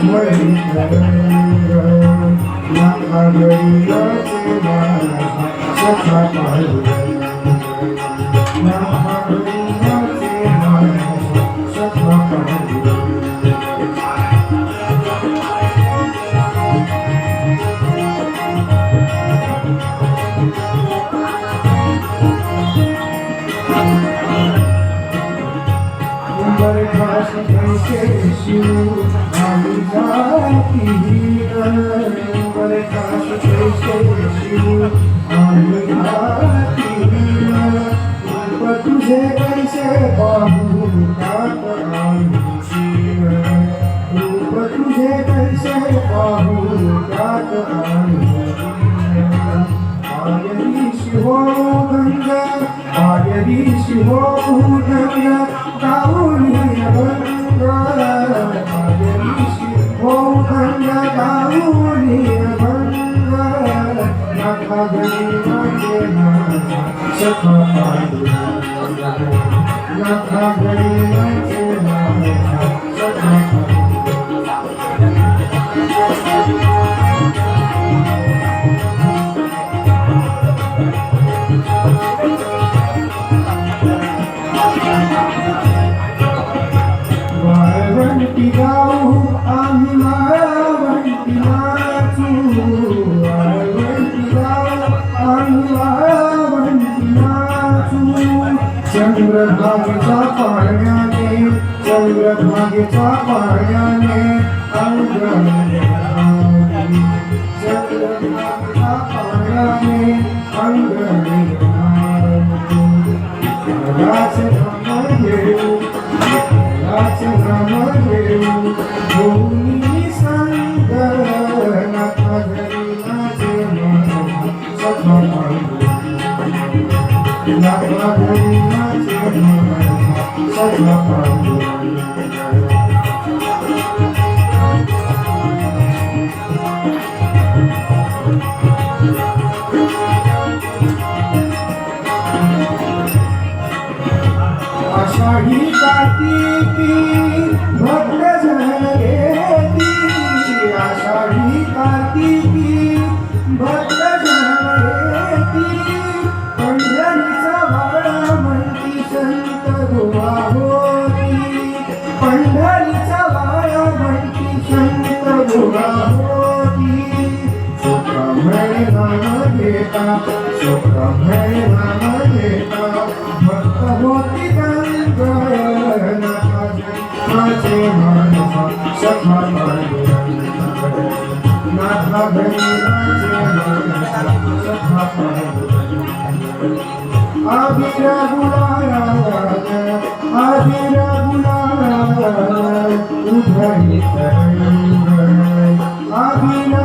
Thank you. तुझे कैसे बाबू का रूप तुझे कैसे बाबू का आयरी शिवो गंगा आयरी शिवो गंगा गाऊनी Thank you. चंद्रभागेच्या पाण्याने चंद्रभागेच्या पाण्याने अंग আশাহী কাতি ভদ্র देता स्वब्रह्म नाम देता भक्त होती नाचे मानसा सखा नाथ भरी नाचे मानसा सखा आभिरा बुलाया आभिरा बुलाया उधर ही तरंग Abhira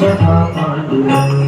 Shut up, I'm doing